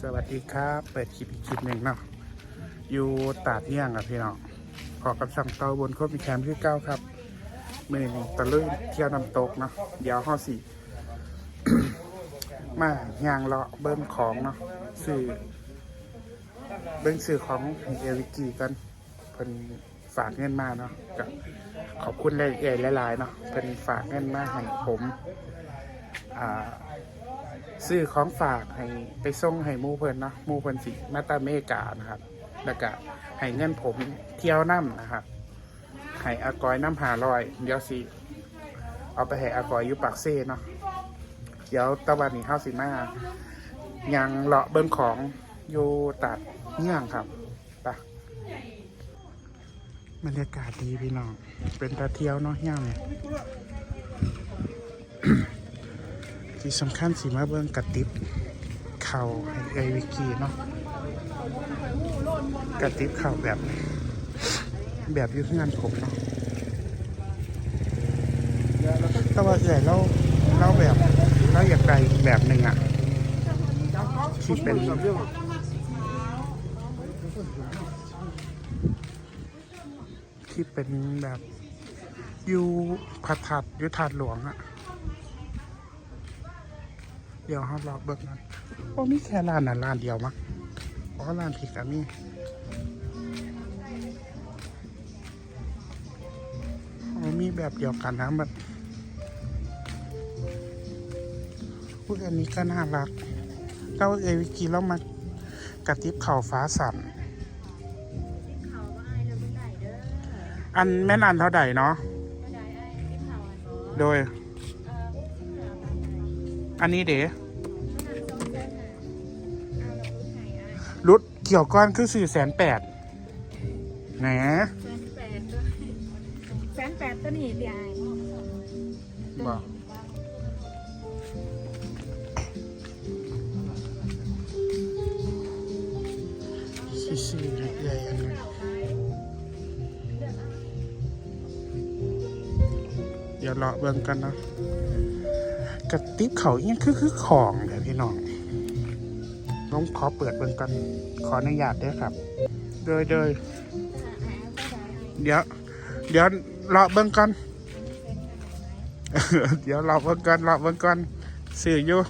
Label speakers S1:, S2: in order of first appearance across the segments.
S1: สวัสดีครับ เปิดคลิปอีกคลิปหนึ่งเนาะอยู่ตาดเยี่ยงครับพี่น้องขอกับสั่งเตาบนโคตรมีแคมป์ที่เก้าครับมือนี้ตะลุยเที่ยวน้ำตกเนาะเดี๋ยวห้อสี่มาย่างเลาะเบิ้มของเนาะสื่อเบิ้งสื่อของเอวิกีกันเพิ่นฝากเงินมาเนาะก็ขอบคุณเลยเอ่หลายๆเนาะเพิ่นฝากเงินมาให้ผมอ่า ซื้อของฝากให้ไปส่งให้มูเพิ่นเนาะมูเพิ่นสิมาตาเมกานะครับ แล้วก็ให้เงินผมเที่ยวน้ำนะครับให้อากอยน้ำหาลอยเดี๋ยวสิเอาไปให้อากอยอยู่ปากเซ่เนาะเดี๋ยวตะวันนี้เฮาสิมายังเลาะเบิ่งของอยู่ตัดเงี้ยงครับไปบรรยากาศดีพี่น้องเป็นตาเที่ยวเนาะเงี้ยงเนี่ย ที่สำคัญสีมาเบิ่งกระติบเข่าให้เอวิกีเนาะกระติบเข่าแบบ แบบยุ่งานผมเนาะแต่ว่าเอื่เราเราแบบเราอยากได้แบบหนึ่งอะที่เป็นที่เป็นแบบอยู่ผัดถัดอยู่ถาดหลวงอะ เดี๋ยวเรารอเบิกนั้นโอ้มีแค่ร้านนั้นร้านเดียวมั้งอ๋อร้านผิดอะมีโอ้มีแบบเดียวกันนะแบบพวกอันนี้ก็น่ารักเราเอวิกีเรามากระติบเข่าฟ้าสั่น
S2: เขาว่าไอ้เราไม่ได้เด้อ
S1: อันแม่นอันเท่าใดเนาะ
S2: ไม่ได้ไอ้ไม่เขาอันบอ
S1: โดย
S2: อันนี้
S1: เด๋
S2: ขนาดสองแสนหาเอาเรารู้ไงไอ้
S1: รุดเกี่ยวก้อนคือสี่แสนแปดแหน
S2: แสนแปดด้วยแสนแปดตัวนี้เดียวไอ้
S1: บอกสี่สี่ใหญ่อันนี้เดี๋ยวรอเบิ่งกันนะก ระติบเขาเอียงคือคือของเดี๋ยวพี่น้องน้องขอเปิดเบิ่งกันขออนุญาตด้วยครับโดยโดยเดี๋ยว เดี๋ยวรอเบิ่งกันเดี๋ยวรอเบิ่งกันรอเบิ่งกันสื่ออยู่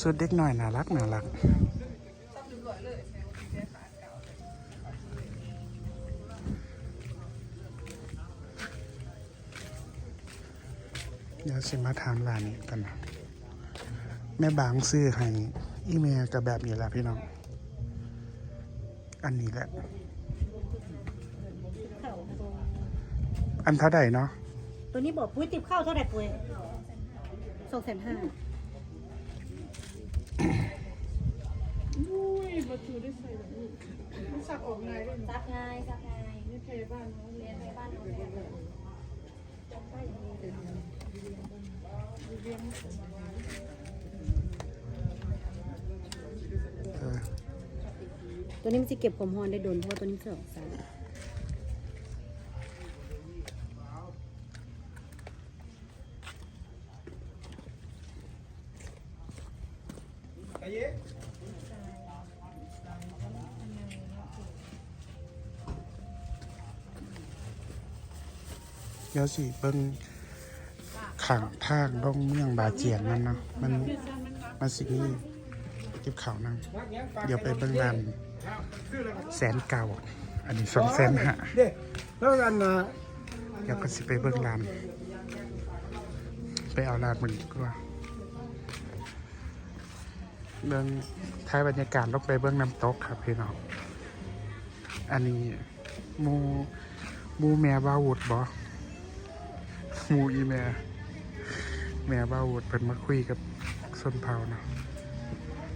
S1: สุดเด็กหน่อยน่ารักน่ารัก เดี๋ยวสิมาถามร้านนี้กันนะแม่บางซื้อให้อีเมลกับแบบนี้แหละพี่น้อง อันนี้แหละ อันเท่าใดเนาะ
S2: ตัวนี้บอกปุ้ยติบข้าวเท่าไหร่ปุ้ยสองแสนห้า
S3: อุ้ยมาจูได้ใส่แบบนี้มันสักออกไงด้วยนะ
S2: ซักง่ายซักง่าย
S3: นี่พยาบ้านเขา
S2: เรียนในบ้านเราเนี่ย
S1: เออ
S2: ตัวนี้มันจะเก็บความร้อนได้โดนเพราะว่าตัวนี้เสือกสาร
S1: เดี๋ยวสิเบิ่ง ขังทางลงเมืองบาเจียนนั่นเนาะมันมันสิมีเก็บข่าวนั่งเดี๋ยวไปเบิ่งร้านแสนเก่า อันนี้สองแสนห้า
S3: เด็กแล้วกันนะ
S1: เดี๋ยวก็สิไปเบิ่งร้านไปเอาร้านมันดีกว่าเบิ่งท้ายบรรยากาศลงไปเบิ่งน้ำตกครับพี่น้อง อันนี้หมูหมูแม่บาวุดบ่หมูอีแม่ แม่บ้าวดเพิ่นมาคุยกับส้นเผาเนาะ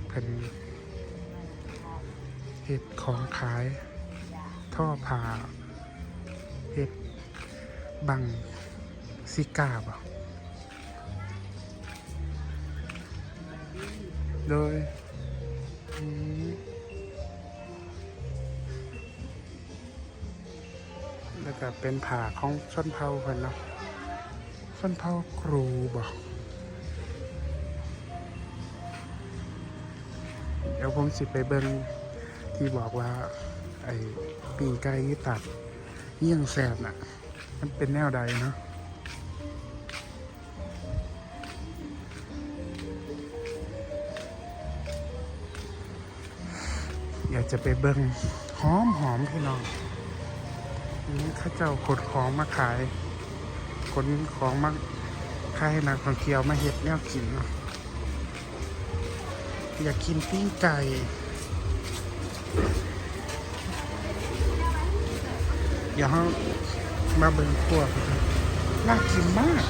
S1: เพิ่นเฮ็ดของขาย ท่อผ่าเฮ็ดบังซิกาบ่โดยแล้วก็เป็นผ่าของชนเผ่าเพิ่นเนาะ ชนเผ่าครูบอกเดี๋ยวผมสิไปเบิ่งที่บอกว่า ไอ้ปีงไก่ตัดเยี่ยงแสบน่ะ มันเป็นแนวใดเนาะอยากจะไปเบิ่งหอมหอมพี่น้องนี่เข้าเจ้าขนของมาขาย ขนของมาขายให้นักท่องเที่ยวมาเห็ดแนวกินเนาะอยากกินปิ้งไก่อยากให้มาเบิ่งพวกน่ากินมาก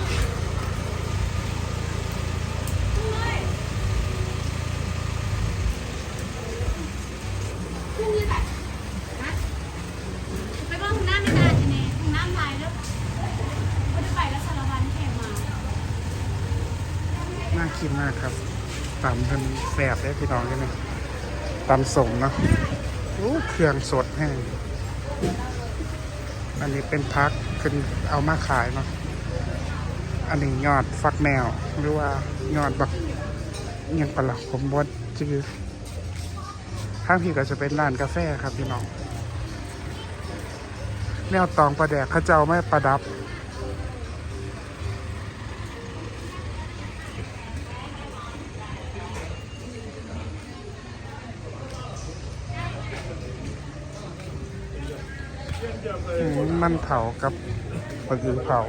S1: กินมากครับตำเป็นแสบได้พี่น้องใช่ไหมตำสมเนาะโอ้เครื่องสดแห้งอันนี้เป็นพักขึ้นเอามาขายเนาะอันนี้ยอดฟักแมวหรือว่ายอดบักยังปละผมบดจือข้างพี่ก็จะเป็นร้านกาแฟครับพี่น้องแนวตองประแดกเขาเจ้าไม่ประดับ เผากับปลาคือเผา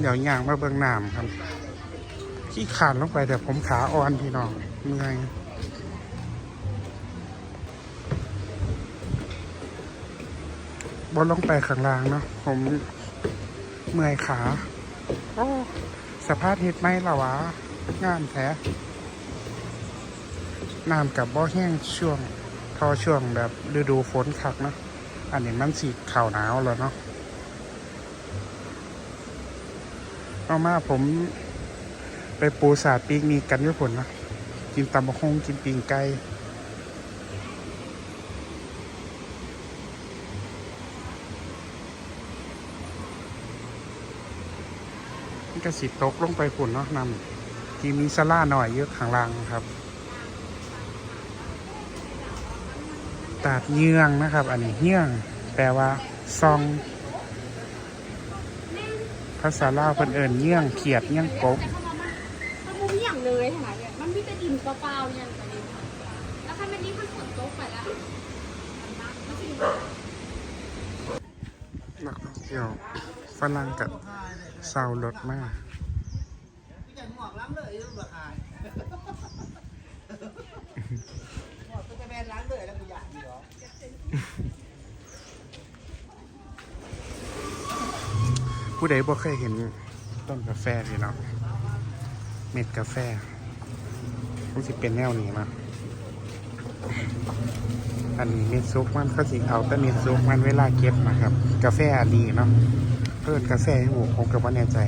S1: เดี๋ยวย่างมาเบิ่งน้ำครับขี้ขานลงไปแต่ผมขาอ่อนพี่น้องเมื่อยบนลงไปข้างล่างเนาะผมเมื่อยขา โอ้ สภาพเฮ็ดไหมล่ะวะ งานแท้ น้ำกับบ่อแห้งช่วงทอช่วงแบบฤดูฝนคักเนาะอันนี้มันสีข่าวหนาวแล้วเนาะเอามาผมไปปูสาดปีกนีกันญี่ปุ่นนะกินตำบะคงกินปีงไก่นี่ก็สิตกลงไปฝุ่นเนาะนำที่มีสลาหน่อยเยอะข้างล่างครับ ตาดเยื่องนะครับ อันนี้เยื่อง แปลว่าซอง ภาษาลาวเพิ่นเอิ้นเยื่องเขียดเยื่องกบ
S4: แต่เขาบอกมันมันมุมอย่างเลยขนาดเนี่ยมันมีแต่ดินเปล่าๆเนี่ยตอนนี้แล้วถ้ามันนี้มันฝนตกไปแล้วมันสิ
S1: นักท่องเที่ยวฝรั่งกับเซารถมาก ผู้ใดบ่เคยเห็นต้นกาแฟพี่น้องเม็ดกาแฟมันสิเป็นแนวนี้มาอันนี้เม็ดซุกมันก็สิเอาแต่เม็ดซุกมันเวลาเก็บนะครับ กาแฟดีเนาะเพิ่นกาแฟให้หูผมกับว่าแน่ใจ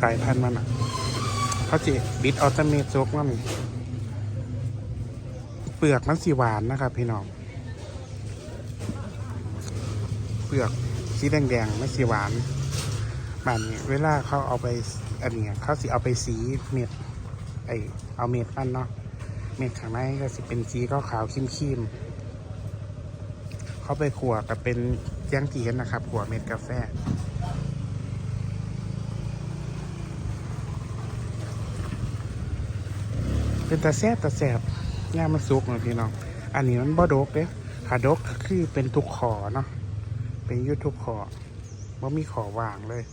S1: สายพันธุ์มันอะเขาจิบิดเอาแต่เม็ดซุกมันเปลือกมันสีหวานนะครับ พี่น้องเปลือก สีแดงๆไม่สีหวานมันนี้เวลาเขาเอาไปอันเนี้ยเขาสิเอาไปสีเม็ดไอเอาเม็ดมันเนาะเม็ดข้างในก็สิเป็นสีขาวๆครีมๆเขาไปขั่วกับเป็นย่างที่เห็นนะครับขั่วเม็ดกาแฟเป็นตาแซบตาแซบย่ามันสุกเนาะพี่น้อง อันนี้มันบ่ดกเด้ขาดกก็คือเป็นทุกขอเนาะ เป็นยุทุกขอว่ามีขอวางเลย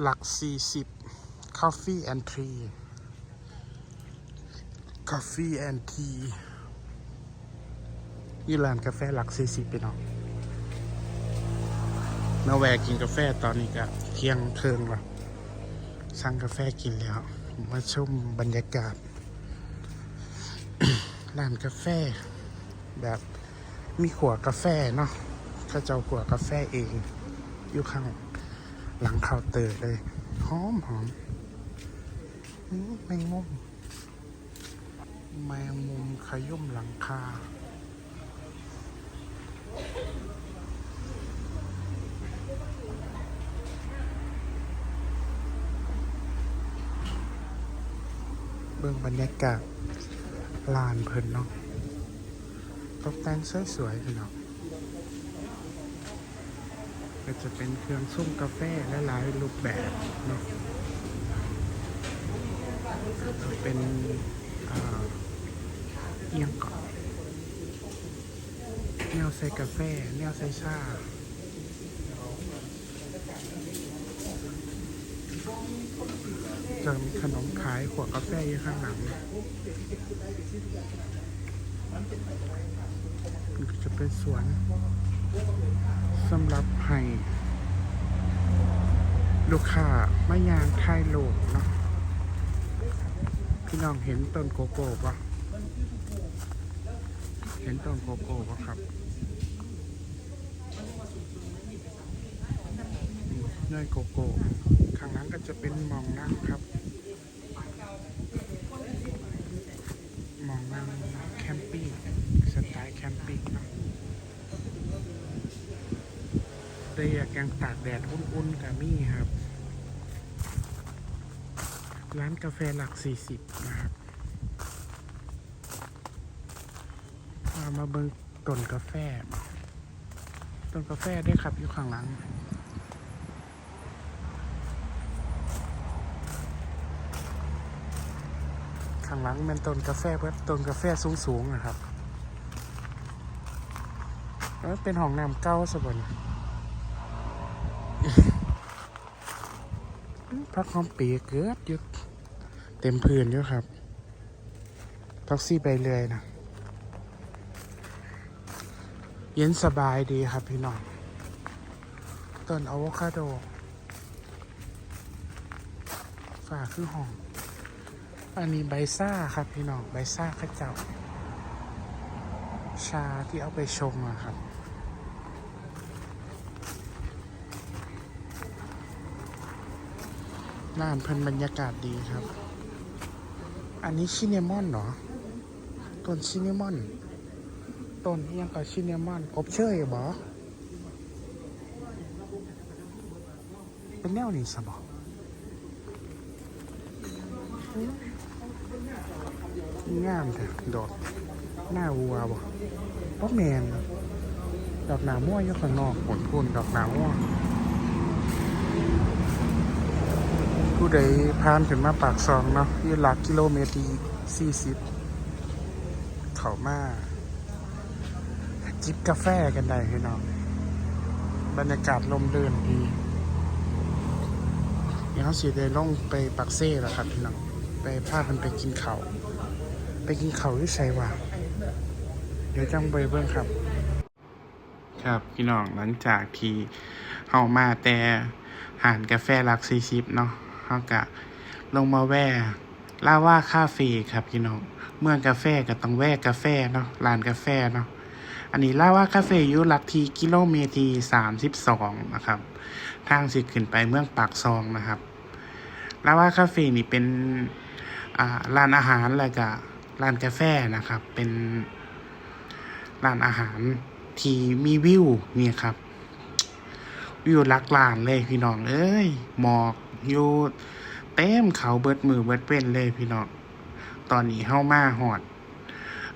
S1: หลักสี่สิบ Coffee and Tea Coffee and Tea นี่ร้านกาแฟหลักสี่สิบไปเนาะมาแวะกินกาแฟตอนนี้ก็เที่ยงเทิงละสั่งกาแฟกินแล้ว มาชมบรรยากาศ ร้านกาแฟ แบบมีขวดกาแฟเนาะเขาเจ้าขวดกาแฟเอง อยู่ข้างหลังเคาน์เตอร์เลยหอมหอมแมงมุมแมงมุมขยุ่มหลังคา เบื้องบรรยากาศลานเพลินเนาะตกแต่งสวยๆพี่เนาะก็จะเป็นเครื่องซุ้มกาแฟและหลายรูปแบบเนาะเป็นเอียงเกาะแนวใส่กาแฟ แนวใส่ชา จะมีขนมขายขวดกาแฟอยู่ข้างหลังจะเป็นสวนสำหรับให้ลูกค้าไม่ยางถ่ายโลกเนาะพี่น้องเห็นต้นโกโก้ปะเห็นต้นโกโก้ปะครับเนยโกโก้ข้างหลังก็จะเป็นมองนั่งครับหมอง นั่งแคมปิ้งสไตล์แคมปิ้งเนาะแต่อยากยังตากแดดอุ่นๆกับมี่ครับ ร้านกาแฟหลัก 40 นะครับมาเบิ่งต้นกาแฟ ต้นกาแฟได้ครับอยู่ข้างหลัง ข้างหลังเป็นต้นกาแฟเพื่อต้นกาแฟสูงๆนะครับแล้วเป็นห้องน้ำเก้าสบนพักหอมปีเกิดอยุดเต็มพื้นอยู่ครับแท็กซี่ไปเลยนะเย็นสบายดีครับพี่น้องต้นอะโวคาโดฝาคือห้อง อันนี้ใบซ่าครับพี่น้องใบซ่าข้าเจ้า ชาที่เอาไปชงอะครับร้านเพิ่นบรรยากาศดีครับ อันนี้ชินเนมอนเหรอ ต้นชินเนมอน ต้นอิหยังกับชินเนมอนอบเชยบอเป็นแนวนี้สบออ งามแต่ดอกหน้าวัวบ่เพราะแมนดอกหนาม่วอยู่ข้างนอกผลคุณดอกหนาม่วผู้ใดผ่านขึ้นมาปากซองเนาะอยู่หลักกิโลเมตรที่สี่สิบเขามาจิบกาแฟกันได้พี่น้องบรรยากาศลมเดินดีเดี๋ยวเขาสีได้ล่องไปปักเซ่แล้วครับพี่น้องไปพากันไปกินเขาว ไปกินเขาที่ไซว่าเดี๋ยวจังไปเบิ่งครับ ครับพี่น้องหลังจากที่เฮามาแต่หานกาแฟลักซีซิปเนาะเฮากะลงมาแว่ลาว่าคาเฟ่ครับพี่น้องเมืองกาแฟก็ต้องแว่กาแฟเนาะร้านกาแฟเนาะอันนี้ลาว่าคาเฟ่อยู่หลักทีกิโลเมตรที่สามสิบสองนะครับ ทางสิขึ้นไปเมืองปากซองนะครับลาว่าคาเฟ่นี่เป็นร้านอาหารแล้วก็ ร้านกาแฟนะครับ เป็นร้านอาหารที่มีวิวนี่ครับ วิวลักลานเลยพี่น้องเอ้ยหมอกอยู่เต็มเขาเบิดมือเบิดเป็นเลยพี่น้องตอนนี้เฮ้ามาหอด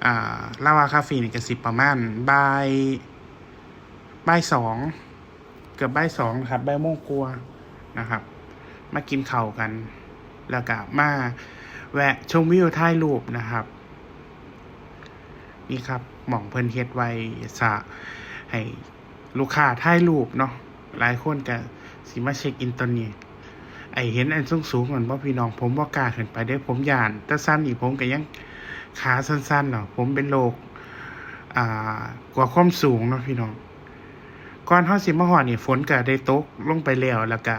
S1: อ่าลาวาคาเฟ่นี่ก็สิประมาณบ่ายบ่ายสองเกือบบ่ายสองครับบ่ายโมงกลัวนะครับ มากินเข้ากัน แล้วก็มาแวะชมวิวถ่ายรูปนะครับ นี่ครับหม่องเพิ่นเฮ็ดไว้สะให้ลูกค้าถ่ายรูปเนาะหลายคนก็สิมาเช็คอินตอนนี้ไอเห็นอันสูงสูงเหมือนว่าพี่น้องผมว่ากล้าขึ้นไปได้ผมยานแต่สั้นอีกผมก็ยังขาสั้นๆเนาะผมเป็นโรคอ่ากว่าความสูงเนาะพี่น้องก่อนเฮาสิมาฮอดนี่ฝนก็ได้ตกลงไปแล้วแล้วก็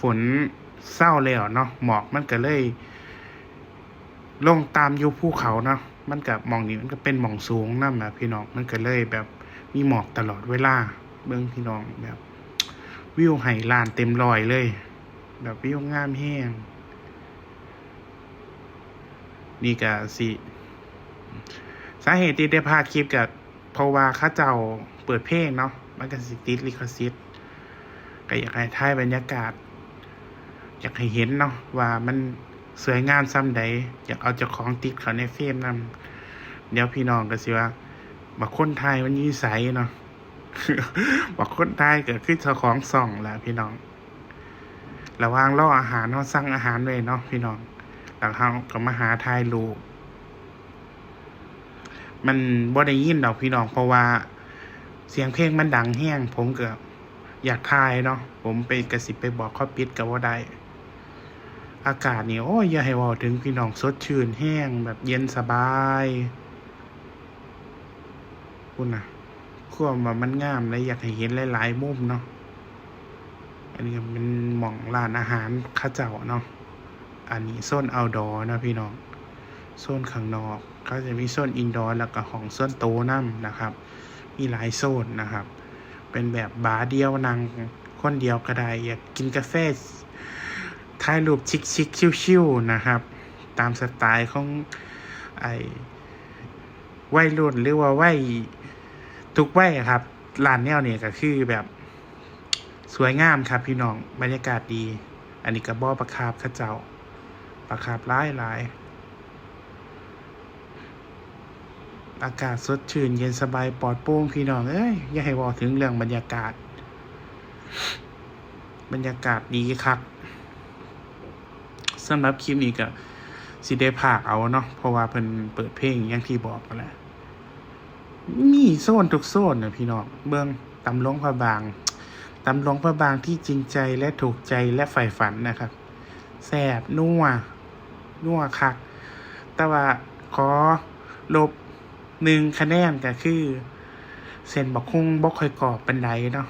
S1: ฝนเศร้าแล้วเนาะหมอกมันก็เลย ลงตามอยู่ภูเขาเนาะ มันกับมองนี่มันก็เป็นมองสูงนั่นแหละพี่น้องมันก็เลยแบบมีหมอกตลอดเวลาเบื้องพี่น้องแบบ วิวไห่ลานเต็มรอยเลย แบบวิวงามแห้งนี่ก็สิสาเหตุที่ได้พาคลิปกับเพราะว่าเข้าเจ้าเปิดเพลงเนาะมันก็สิติดลิขสิทธิ์ก็อยากให้ถ่ายบรรยากาศ อยากให้เห็นเนาะว่ามัน สวยงามซ้ำใดอยากเอาเจ้าของติดเขาในเฟรมนำเดี๋ยวพี่น้องก็สิว่าบักคนไทยมันนิสัยเนาะบักคนไทยเกิดขึ้นเจ้าของส่องแหละพี่น้องระว่างรออาหารเนาะสั่งอาหารเลยเนาะพี่น้องแล้วเขาก็มาหาทายลูกมันบ่ได้ยินดอกพี่น้องเพราะว่า เสียงเพลงมันดังแห้งผมเก็อบอยากทายเนาะผมไปกระสิบไปบอกเขาปิดก็ว่าได้ อากาศนี่โอ้ยอย่าให้ว่าถึงพี่น้องสดชื่นแห้งแบบเย็นสบายคุณนะความว่ามันงามและอยากให้เห็นหลายๆมุมเนาะอันนี้ก็เป็นหม่องร้านอาหารข้าเจ้าเนาะอันนี้โซนเอาดอนะพี่น้องโซนข้างนอกก็จะมีโซนอินดอร์แล้วก็ของโซนโตน้ำนะครับ มีหลายโซนนะครับ เป็นแบบบาร์เดียวนั่งคนเดียวก็ได้อยากกินกาแฟ ถ่ายรูปชิคๆชิวๆนะครับ ตามสไตล์ของไอ้วัยรุ่นหรือว่าวัยทุกวัยครับร้านแนวเนี่ยก็คือแบบสวยงามครับพี่น้องบรรยากาศดี อันนี้ก็บ่อประคาบข้าเจ้าประคาบหลายหลายอากาศสดชื่นเย็นสบายปลอดโปร่งพี่น้องเอ้ยอย่าให้บอถึงเรื่องบรรยากาศ บรรยากาศดีครับ สำหรับคลิปนี้ก็สิได้ภาคเอาเนาะเพราะว่าเพิ่นเปิดเพลงอย่างที่บอกนั่นแหละมีโซนทุกโซนนะพี่น้องเบื้องตำลงพระบางตำลงพระบางที่จริงใจและถูกใจและใฝ่ฝันนะครับแซ่บนัวนัวคัก แต่ว่าขอลบหนึ่งคะแนนก็คือ เส้นบักคุ้งบกคอยกรอบเป็นไดเนาะ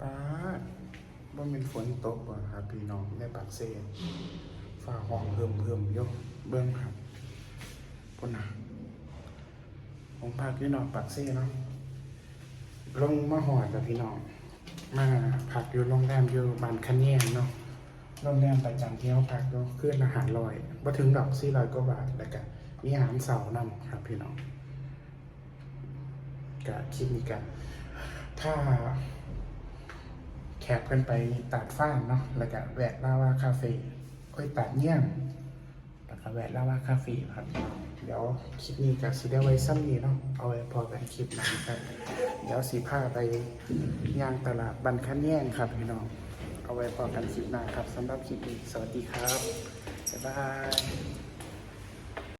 S1: ป้าบ่เป็นฝนตกบ่ครับ พี่น้องในปากเซ่ฟ้าห้องเพิ่มเพิ่มยกเบิ้งครับพุ่นนะผมพักอยู่น้อกปากเซ่เนาะลงมาหอดกับพี่น้องมาพักอยู่โรงแรมอยู่บ้านคันแยงเนาะโรงแรมประจำที่เขาพักก็คืออาหารลอยบ่ถึงดอกสี่ร้อยกว่าบาทแล้วก็มีอาหารเสาร์นำครับพี่น้องก็คลิปนี้กัน ถ้า ขกเพิ่นไปตัดฟ้านเนาะแล้วก็แวะลาวาคาเฟ่ค่อยตัดเงี้ยงแล้วก็แวะลาวาคาเฟ่ครับ เดี๋ยวคลิปนี้ก็สิได้ไว้ซ้ำนี้เนาะเอาไว้พอกันคลิปหน้าครับเดี๋ยวสีผ้าไปย่างตลาดบันคันแย่งครับพี่น้องเอาไว้พอกันคลิปหน้าครับสำหรับคลิปนี้สวัสดีครับบ๊ายบาย